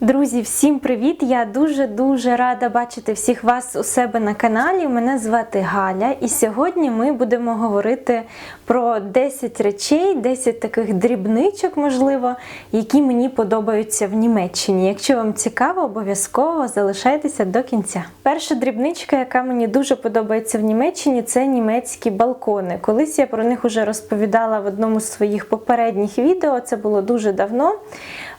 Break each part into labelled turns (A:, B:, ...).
A: Друзі, всім привіт! Я дуже-дуже рада бачити всіх вас у себе на каналі. Мене звати Галя, і сьогодні ми будемо говорити про 10 речей, 10 таких дрібничок, можливо, які мені подобаються в Німеччині. Якщо вам цікаво, обов'язково залишайтеся до кінця. Перша дрібничка, яка мені дуже подобається в Німеччині, це німецькі балкони. Колись я про них вже розповідала в одному з своїх попередніх відео. Це було дуже давно.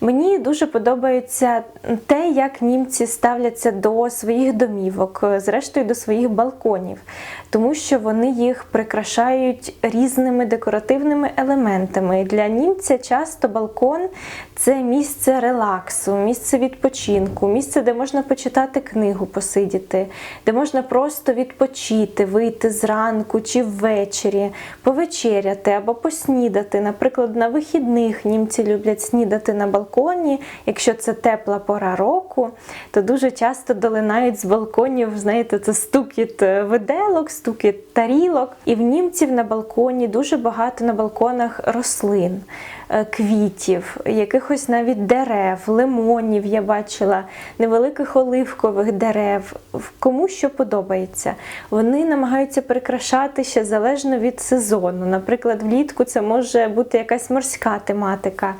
A: Мені дуже подобається те, як німці ставляться до своїх домівок, зрештою до своїх балконів, тому що вони їх прикрашають різними декоративними елементами. Для німця часто балкон це місце релаксу, місце відпочинку, місце, де можна почитати книгу, посидіти, де можна просто відпочити, вийти зранку чи ввечері, повечеряти або поснідати. Наприклад, на вихідних німці люблять снідати на балконі. Якщо це тепла пора року, то дуже часто долинають з балконів, знаєте, це стукіт виделок, стукіт тарілок. І в німців на балконі дуже багато на балконах рослин. е, Квітів, якихось навіть дерев, лимонів я бачила, невеликих оливкових дерев. Кому що подобається. Вони намагаються прикрашати ще залежно від сезону. Наприклад, влітку це може бути якась морська тематика,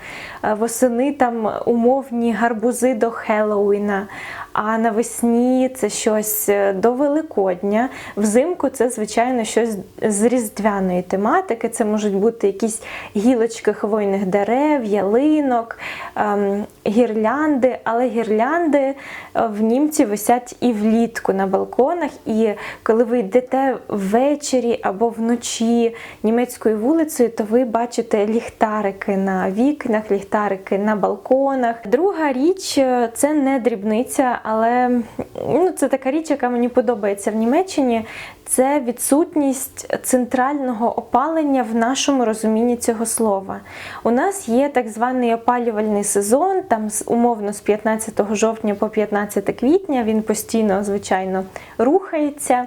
A: е, восени там умовні гарбузи до Хеллоуіна, а навесні це щось е, до Великодня. Взимку це, звичайно, щось з різдвяної тематики. Це можуть бути якісь гілочки хвойних дерев, ялинок, ем, гірлянди, але гірлянди е, в німці висять і влітку на балконах. І коли ви йдете ввечері або вночі німецькою вулицею, то ви бачите ліхтарики на вікнах, ліхтарики на балконах. Друга річ е, це не дрібниця, але ну, це така річ, яка мені подобається в Німеччині. Це відсутність центрального опалення в нашому розумінні цього слова. У нас є так званий опалювальний сезон, там умовно з 15 жовтня по 15 квітня, він постійно, звичайно, рухається.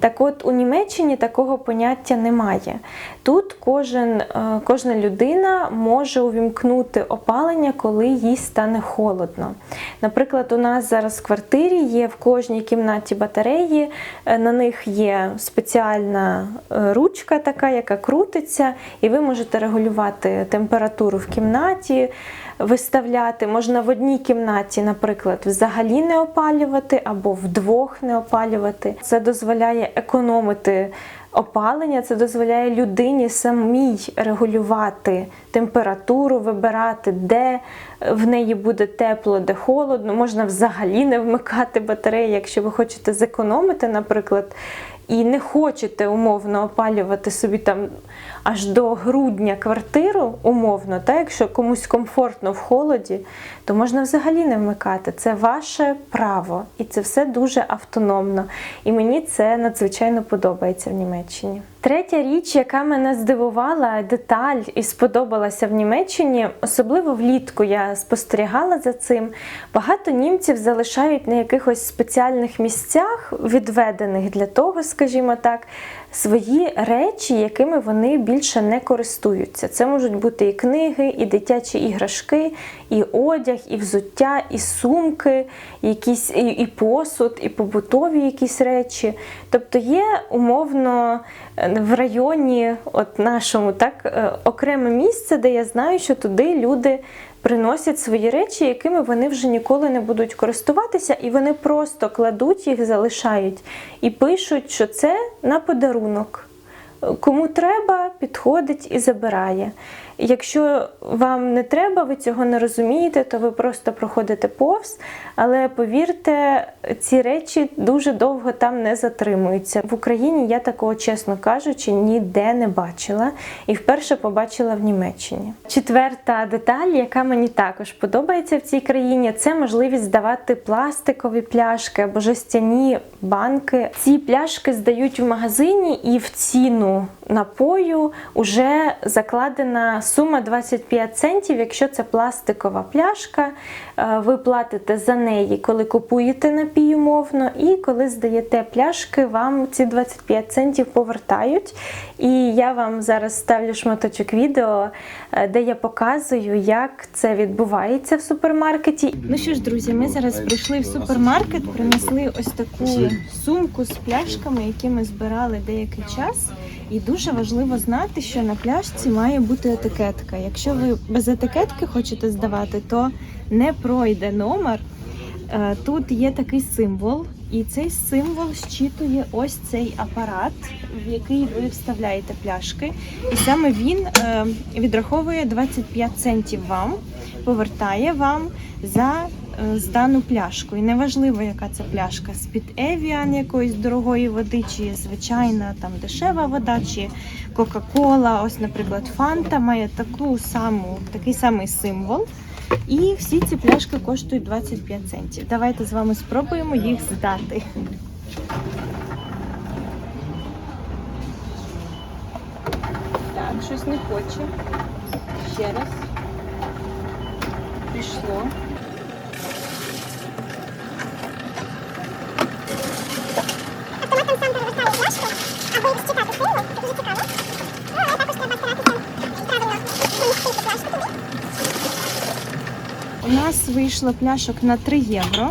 A: Так от у Німеччині такого поняття немає. Тут кожен, е, кожна людина може увімкнути опалення, коли їй стане холодно. Наприклад, у нас зараз в квартирі є в кожній кімнаті батареї, е, на них є спеціальна е, ручка, така, яка крутиться, і ви можете регулювати температуру в кімнаті, виставляти. Можна в одній кімнаті, наприклад, взагалі не опалювати або вдвох не опалювати. Це дозволяє економити опалення, це дозволяє людині самій регулювати температуру, вибирати, де в неї буде тепло, де холодно. Можна взагалі не вмикати батареї, якщо ви хочете зекономити, наприклад. І не хочете умовно опалювати собі там аж до грудня квартиру, умовно, та якщо комусь комфортно в холоді, то можна взагалі не вмикати. Це ваше право, і це все дуже автономно. І мені це надзвичайно подобається в Німеччині. Третя річ, яка мене здивувала, деталь і сподобалася в Німеччині, особливо влітку я спостерігала за цим. Багато німців залишають на якихось спеціальних місцях, відведених для того, скажімо так, свої речі, якими вони більше не користуються. Це можуть бути і книги, і дитячі іграшки, і одяг, і взуття, і сумки, якісь, і, і посуд, і побутові якісь речі. Тобто є умовно е, в районі, от нашому, так, е, окреме місце, де я знаю, що туди люди приносять свої речі, якими вони вже ніколи не будуть користуватися, і вони просто кладуть їх, залишають і пишуть, що це на подарунок. Кому треба, підходить і забирає. Якщо вам не треба, ви цього не розумієте, то ви просто проходите повз. Але повірте, ці речі дуже довго там не затримуються. В Україні я такого, чесно кажучи, ніде не бачила і вперше побачила в Німеччині. Четверта деталь, яка мені також подобається в цій країні, це можливість здавати пластикові пляшки або жестяні банки. Ці пляшки здають в магазині, і в ціну напою вже закладена сума 25 центів. Якщо це пластикова пляшка, е, ви платите за неї, коли купуєте напій умовно, і коли здаєте пляшки, вам ці 25 центів повертають. І я вам зараз ставлю шматочок відео, е, де я показую, як це відбувається в супермаркеті. Ну що ж, друзі, ми зараз прийшли в супермаркет, принесли ось таку сумку з пляшками, які ми збирали деякий час. І дуже важливо знати, що на пляшці має бути етикетка. Якщо ви без етикетки хочете здавати, то не пройде номер. Е, Тут є такий символ, і цей символ щитує ось цей апарат, в який ви вставляєте пляшки. І саме він е, відраховує 25 центів вам, повертає вам за е, здану пляшку. І неважливо, яка це пляшка з-під Evian якоїсь дорогої води, чи звичайна там дешева вода, чи Кока-Кола. Ось, наприклад, Фанта має таку саму, такий самий символ. І всі ці пляшки коштують 25 центів. Давайте з вами спробуємо їх здати. Так, щось не хоче. Ще раз. Пішло. У нас вийшло пляшок на 3 євро.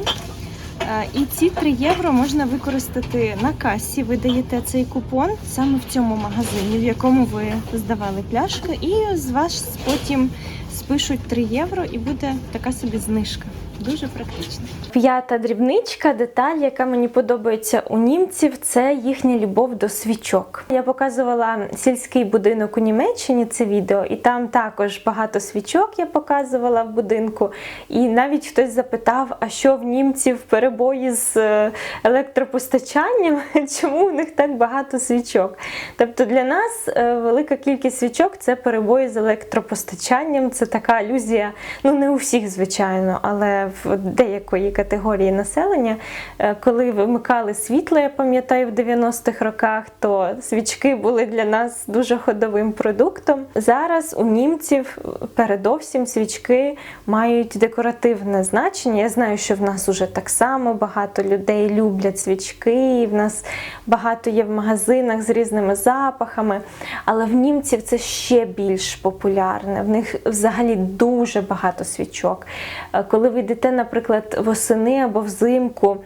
A: Е, І ці 3 євро можна використати на касі. Ви даєте цей купон саме в цьому магазині, в якому ви здавали пляшку, і з вас потім спишуть 3 євро і буде така собі знижка. Дуже практично. П'ята дрібничка, деталь, яка мені подобається у німців, це їхня любов до свічок. Я показувала сільський будинок у Німеччині це відео, і там також багато свічок я показувала в будинку. І навіть хтось запитав, а що в німців перебої з е, електропостачанням, чому у них так багато свічок? Тобто для нас е, велика кількість свічок це перебої з електропостачанням. Це така алюзія, ну не у всіх, звичайно, але в деякої категорії населення. Е, Коли вимикали світло, я пам'ятаю, в 90-х роках, то свічки були для нас дуже ходовим продуктом. Зараз у німців передовсім свічки мають декоративне значення. Я знаю, що в нас уже так само багато людей люблять свічки, і в нас багато є в магазинах з різними запахами. Але в німців це ще більш популярне. В них взагалі дуже багато свічок. Е, Коли ви йдете, наприклад, восени або взимку.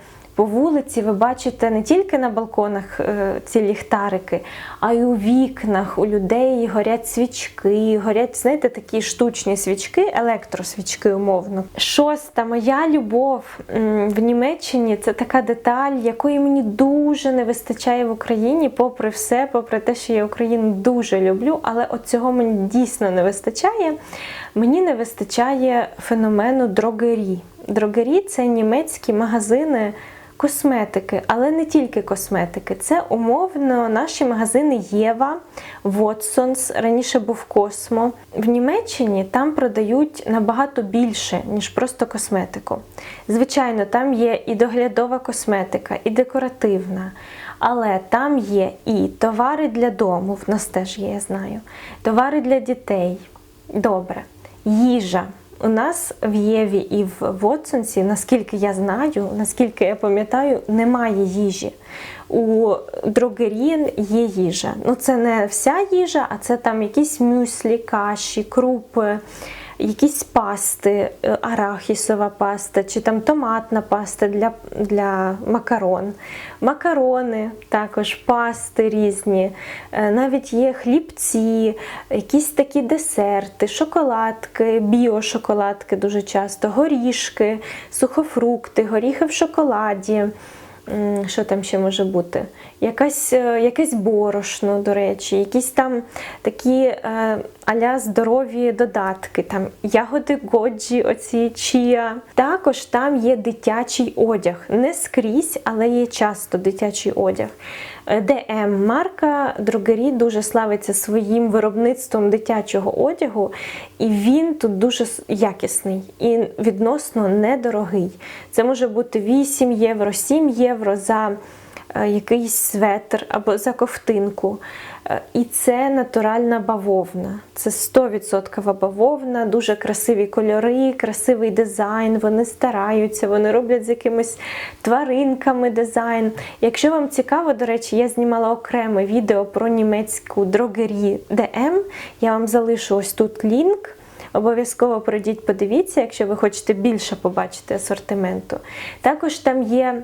A: По вулиці ви бачите не тільки на балконах е, ці ліхтарики, а й у вікнах у людей горять свічки, горять, знаєте, такі штучні свічки, електросвічки, умовно. Шоста моя любов в Німеччині це така деталь, якої мені дуже не вистачає в Україні, попри все, попри те, що я Україну дуже люблю, але от цього мені дійсно не вистачає. Мені не вистачає феномену дрогері. Дрогері це німецькі магазини косметики, але не тільки косметики. Це умовно наші магазини Єва, Watsons, раніше був Космо. В Німеччині там продають набагато більше, ніж просто косметику. Звичайно, там є і доглядова косметика, і декоративна. Але там є і товари для дому, в нас теж є, я знаю, товари для дітей. Добре, їжа. У нас в Єві і в Вотсонсі, наскільки я знаю, наскільки я пам'ятаю, немає їжі. У Дрогерін є їжа. Ну, це не вся їжа, а це там якісь мюслі, каші, крупи, якісь пасти, е, арахісова паста, чи там томатна паста для, для макарон, макарони, також пасти різні, Е, навіть є хлібці, якісь такі десерти, шоколадки, біошоколадки дуже часто, горішки, сухофрукти, горіхи в шоколаді. Що там ще може бути? Якась, е, якесь борошно, до речі, якісь там такі е, аля здорові додатки, там ягоди годжі, оці чія. Також там є дитячий одяг. Не скрізь, але є часто дитячий одяг. Е, ДМ марка Другері дуже славиться своїм виробництвом дитячого одягу, і він тут дуже якісний і відносно недорогий. Це може бути 8 євро, 7 євро за якийсь светр або за ковтинку. Е, І це натуральна бавовна. Це 100% бавовна, дуже красиві кольори, красивий дизайн. Вони стараються, вони роблять з якимись тваринками дизайн. Якщо вам цікаво, до речі, я знімала окреме відео про німецьку дрогері DM. Я вам залишу ось тут лінк. Обов'язково пройдіть, подивіться, якщо ви хочете більше побачити асортименту. Також там є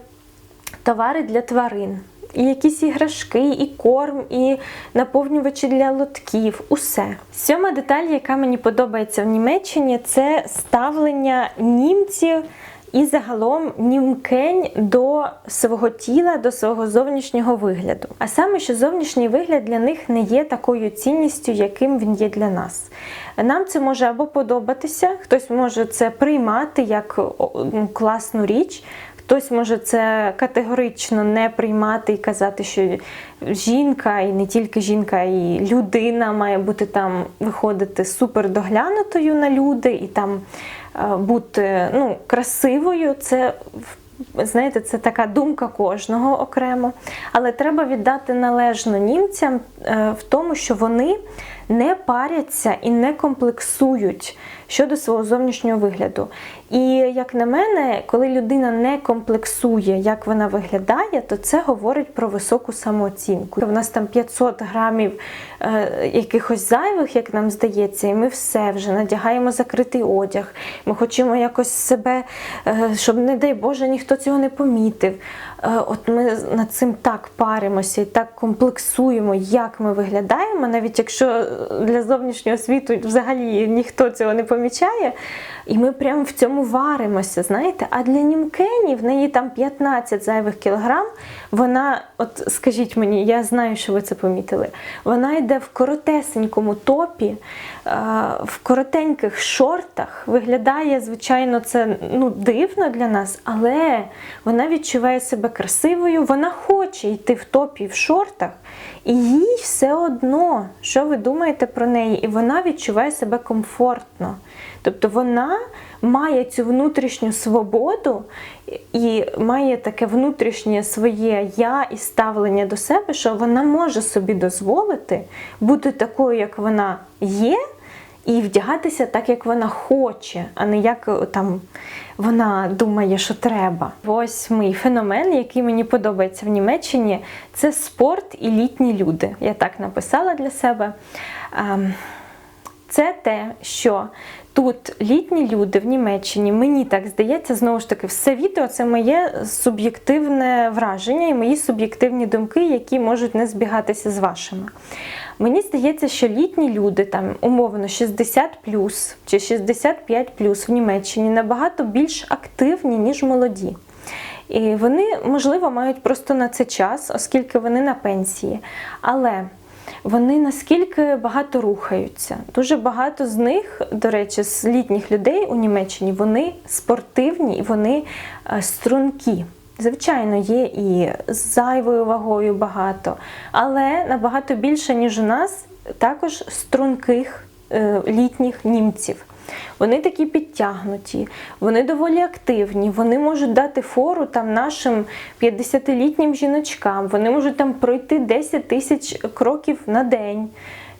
A: товари для тварин. І якісь іграшки, і корм, і наповнювачі для лотків, усе. Сьома деталь, яка мені подобається в Німеччині, це ставлення німців і загалом німкень до свого тіла, до свого зовнішнього вигляду. А саме, що зовнішній вигляд для них не є такою цінністю, яким він є для нас. Нам це може або подобатися, хтось може це приймати як ну, класну річ. Хтось може це категорично не приймати і казати, що жінка, і не тільки жінка, і людина має бути там виходити супер доглянутою на люди і там е, бути ну, красивою. Це знаєте, це така думка кожного окремо. Але треба віддати належно німцям е, в тому, що вони не паряться і не комплексують щодо свого зовнішнього вигляду. І як на мене, коли людина не комплексує, як вона виглядає, то це говорить про високу самооцінку. У нас там 500 грамів е, якихось зайвих, як нам здається, і ми все вже надягаємо закритий одяг. Ми хочемо якось себе, е, щоб, не дай Боже, ніхто цього не помітив. Е, от ми над цим так паримося і так комплексуємо, як ми виглядаємо, навіть якщо для зовнішнього світу взагалі ніхто цього не помічає. І ми прямо в цьому варимося, знаєте. А для німкені в неї там 15 зайвих кілограм. Вона, от скажіть мені, я знаю, що ви це помітили. Вона йде в коротесенькому топі, в коротеньких шортах. Виглядає, звичайно, це ну, дивно для нас, але вона відчуває себе красивою, вона хоче йти в топі в шортах, і їй все одно, що ви думаєте про неї, і вона відчуває себе комфортно. Тобто вона має цю внутрішню свободу і має таке внутрішнє своє я і ставлення до себе, що вона може собі дозволити бути такою, як вона є, і вдягатися так, як вона хоче, а не як е, там вона думає, що треба. Восьмий феномен, який мені подобається в Німеччині, це спорт і літні люди. Я так написала для себе. Ем, Це те, що тут літні люди в Німеччині, мені так здається, знову ж таки, все відео це моє суб'єктивне враження і мої суб'єктивні думки, які можуть не збігатися з вашими. Мені здається, що літні люди, там умовно 60 чи 65 в Німеччині набагато більш активні, ніж молоді. І вони, можливо, мають просто на це час, оскільки вони на пенсії. Але вони наскільки багато рухаються. Дуже багато з них, до речі, з літніх людей у Німеччині, вони спортивні і вони е, стрункі. Звичайно, є і з зайвою вагою багато, але набагато більше, ніж у нас, також струнких е, літніх німців. Вони такі підтягнуті, вони доволі активні, вони можуть дати фору там нашим 50-літнім жіночкам, вони можуть там пройти 10 тисяч кроків на день.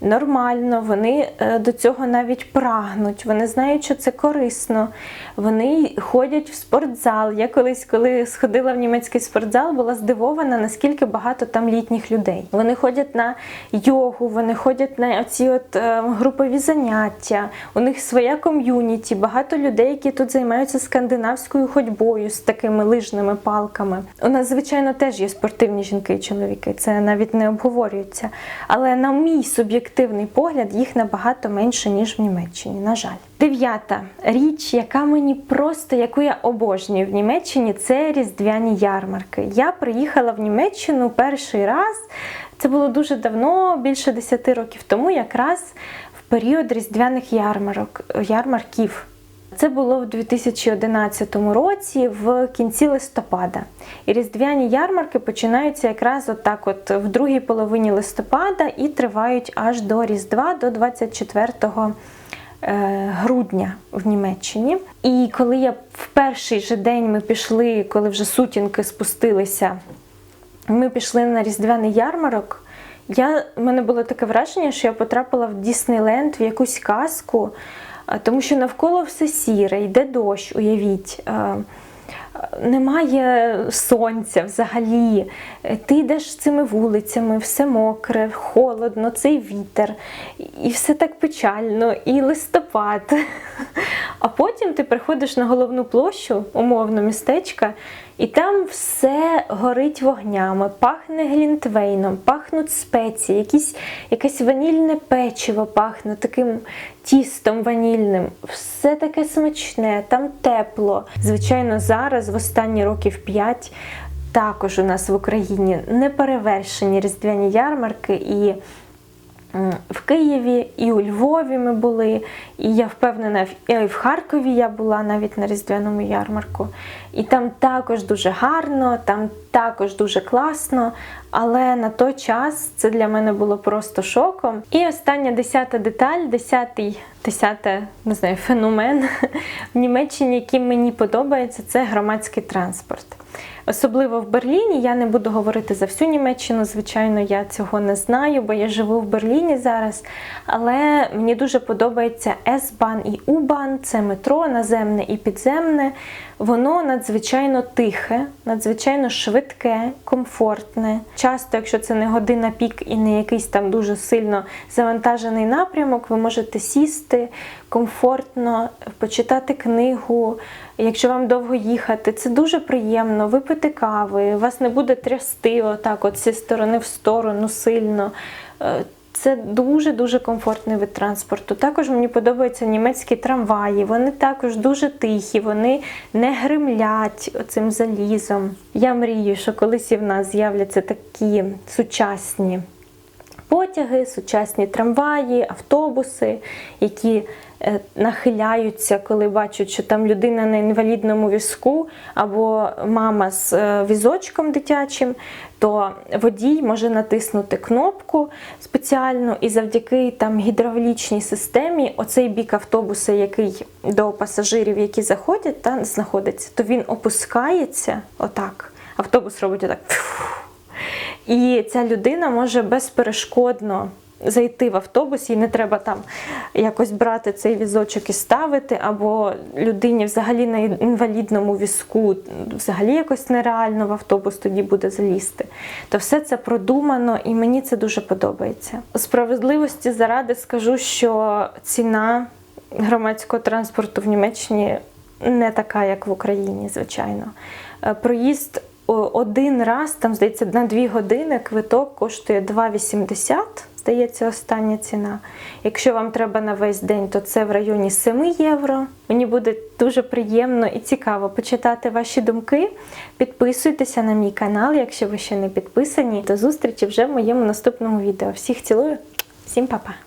A: Нормально, вони е, до цього навіть прагнуть, вони знають, що це корисно. Вони ходять в спортзал. Я колись, коли сходила в німецький спортзал, була здивована, наскільки багато там літніх людей. Вони ходять на йогу, вони ходять на оці от е, групові заняття. У них своя ком'юніті, багато людей, які тут займаються скандинавською ходьбою з такими лижними палками. У нас, звичайно, теж є спортивні жінки і чоловіки, це навіть не обговорюється. Але на мій суб'єктивний погляд їх набагато менше, ніж в Німеччині. На жаль. Дев'ята річ, яка мені просто яку я обожнюю в Німеччині, це різдвяні ярмарки. Я приїхала в Німеччину перший раз. Це було дуже давно, більше 10 років тому, якраз в період різдвяних ярмарок, ярмарків. Це було в 2011 році, в кінці листопада. І різдвяні ярмарки починаються якраз отак, от в другій половині листопада і тривають аж до Різдва, до 24 е, грудня в Німеччині. І коли я в перший же день ми пішли, коли вже сутінки спустилися ми пішли на різдвяний ярмарок. Я, в мене було таке враження, що я потрапила в Діснейленд, в якусь казку, тому що навколо все сіре, йде дощ, уявіть. Немає сонця взагалі. Ти йдеш цими вулицями, все мокре, холодно, цей вітер, і все так печально, і листопад. А потім ти приходиш на головну площу, умовно містечка, і там все горить вогнями, пахне глінтвейном, пахнуть спеції, якісь, якесь ванільне печиво пахне таким тістом ванільним. Все таке смачне, там тепло. Звичайно, зараз, в останні років 5, також у нас в Україні неперевершені різдвяні ярмарки і. М, В Києві і у Львові ми були, і я впевнена, і в Харкові я була навіть на різдвяному ярмарку. І там також дуже гарно, там також дуже класно. Але на той час це для мене було просто шоком. І остання десята деталь, десятий, десяте, не знаю, феномен в Німеччині, який мені подобається, це громадський транспорт. Особливо в Берліні. Я не буду говорити за всю Німеччину, звичайно, я цього не знаю, бо я живу в Берліні зараз. Але мені дуже подобається S-Bahn і U-Bahn, це метро, наземне і підземне. Воно надзвичайно тихе, надзвичайно швидке, комфортне. Часто, якщо це не година пік і не якийсь там дуже сильно завантажений напрямок, ви можете сісти комфортно, почитати книгу. Якщо вам довго їхати, це дуже приємно. Випити кави, вас не буде трясти отак, от зі сторони в сторону сильно. Це дуже-дуже комфортний вид транспорту. Також мені подобаються німецькі трамваї. Вони також дуже тихі, вони не гримлять оцим залізом. Я мрію, що колись і в нас з'являться такі сучасні потяги, сучасні трамваї, автобуси, які нахиляються, коли бачать, що там людина на інвалідному візку або мама з е, візочком дитячим, то водій може натиснути кнопку спеціальну і завдяки там гідравлічній системі оцей бік автобуса, який до пасажирів, які заходять, та знаходиться, то він опускається отак. Автобус робить отак. І ця людина може безперешкодно зайти в автобус, їй не треба там якось брати цей візочок і ставити, або людині взагалі на інвалідному візку взагалі якось нереально в автобус тоді буде залізти. То все це продумано і мені це дуже подобається. Справедливості заради скажу, що ціна громадського транспорту в Німеччині не така, як в Україні, звичайно. Е, Проїзд один раз, там, здається, на 2 години квиток коштує 2,80, здається, остання ціна. Якщо вам треба на весь день, то це в районі 7 євро. Мені буде дуже приємно і цікаво почитати ваші думки. Підписуйтеся на мій канал, якщо ви ще не підписані. До зустрічі вже в моєму наступному відео. Всіх цілую, всім па-па!